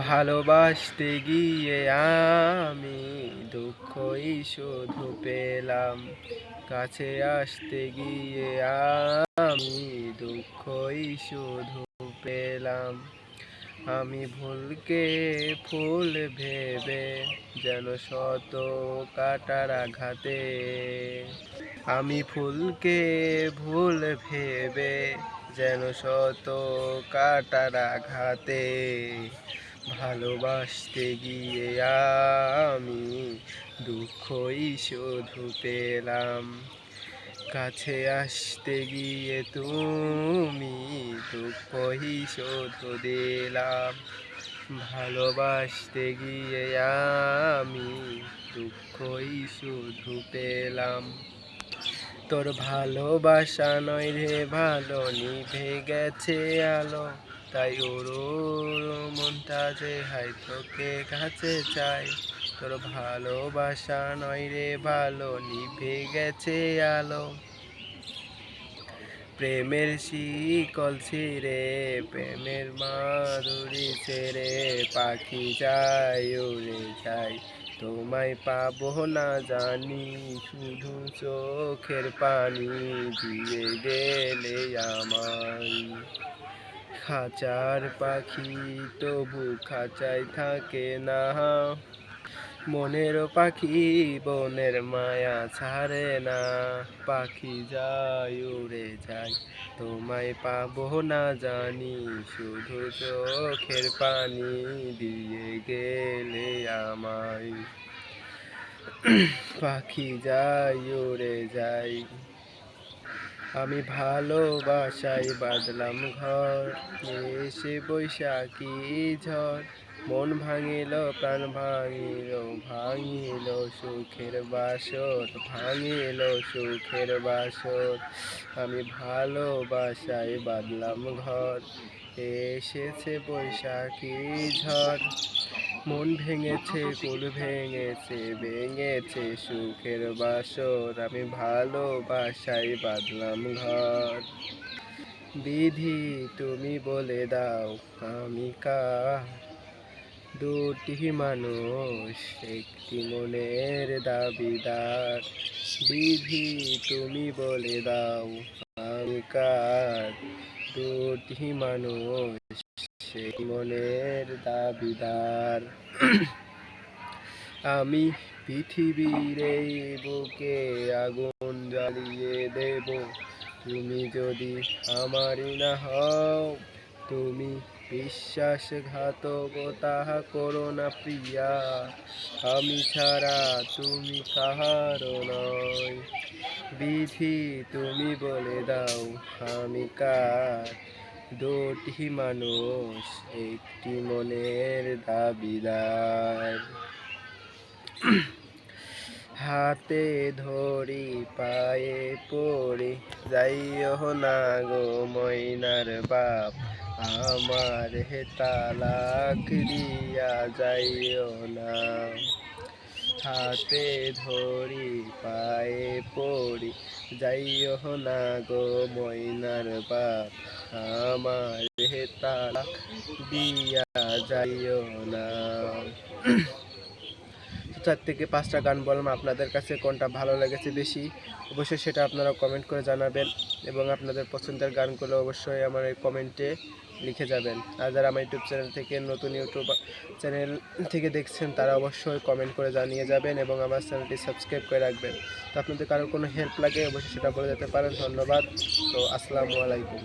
ভালোবাসতে গিয়ে আমি দুঃখই শুধু পেলাম। কাছে আসতে গিয়ে আমি দুঃখই শুধু পেলাম। আমি ভুলকে ফুল ভেবে যেন শত কাটার আঘাতে। আমি ফুলকে ভুল ভেবে যেন শত কাটার আঘাতে। ভালোবাসতে গিয়ে আমি দুঃখই শুধু পেলাম। কাছে আসতে গিয়ে তুমি দুঃখই শুধু দিলাম। ভালোবাসতে গিয়ে আমি দুঃখই শুধু পেলাম। তোর ভালোবাসা নয় রে ভালো, নিভে গেছে আলো। তাই ওর মনটা যে হাই তোকে কাছে চাই। তোর ভালোবাসা নয় রে, ভালো নিভে গেছে আলো। প্রেমের শিকল ছিঁড়ে, প্রেমের মাধুরী ছেড়ে পাখি যায়, উড়ে যায়। তোমায় পাবো না জানি, শুধু চোখের পানি দিয়ে গেলে আমায় খাঁচার পাখি তবু খাঁচায় থাকে না। মনের পাখি বনের মায়া ছাড়ে না। পাখি যায়, উড়ে যায়, তোমায় পাবো না জানি। শুধু চোখের পানি দিয়ে গেলে আমায়। পাখি যায়, উড়ে যায় আমি ভালোবাসাই বাদলাম ঘর, এসে বৈশাখী ঝড়। মন ভাঙিল, প্রাণ ভাঙিল ভাঙিল সুখের বাসর, ভাঙিল সুখের বাসর। আমি ভালোবাসাই বাদলাম ঘর, এসেছে বৈশাখী ঝড়। মন ভেঙেছে কুল ভেঙেছে ভেঙেছে সুখের বাসর। আমি ভালোবাসাই বাদলাম ঘর। বিধি তুমি বলে দাও, আমি কা দুটি মানুষ, একটি মনের দাবিদার। বিধি তুমি বলে দাও, আমি কার? দুটি মানুষ সেই মনের দাবিদার। আমি পৃথিবীর এই বুকে আগুন জ্বালিয়ে দেব। তুমি যদি আমারই না হও, তুমি বিশ্বাসঘাতকতা করো না প্রিয়া। আমি ছাড়া তুমি কাহারও নয়। বিধি তুমি বলে দাও, আমি কার? দুটি মানুষ একটি মনের দাবিদার। হাতে ধরি, পায়ে পড়ি, যাইও না গো ময়নার বাপ, আমার হে তালাক দিয়া যাইও না। হাতে ধরি, পায়ে পড়ি। যাইও না গো ময়নার বাপ, আমার হে তালাক দিয়া যাইও না। চার থেকে পাঁচটা গান বললাম, আপনাদের কাছে কোনটা ভালো লেগেছে বেশি অবশ্যই সেটা আপনারা কমেন্ট করে জানাবেন এবং আপনাদের পছন্দের গানগুলো অবশ্যই আমার এই কমেন্টে লিখে যাবেন। আর যারা আমার ইউটিউব চ্যানেল থেকে, নতুন ইউটিউব চ্যানেল থেকে দেখছেন, তারা অবশ্যই কমেন্ট করে জানিয়ে যাবেন এবং আমার চ্যানেলটি সাবস্ক্রাইব করে রাখবেন। তো আপনাদের কারোর কোনো হেল্প লাগে, অবশ্যই সেটা বলে যেতে পারেন। ধন্যবাদ। তো আসসালামু আলাইকুম।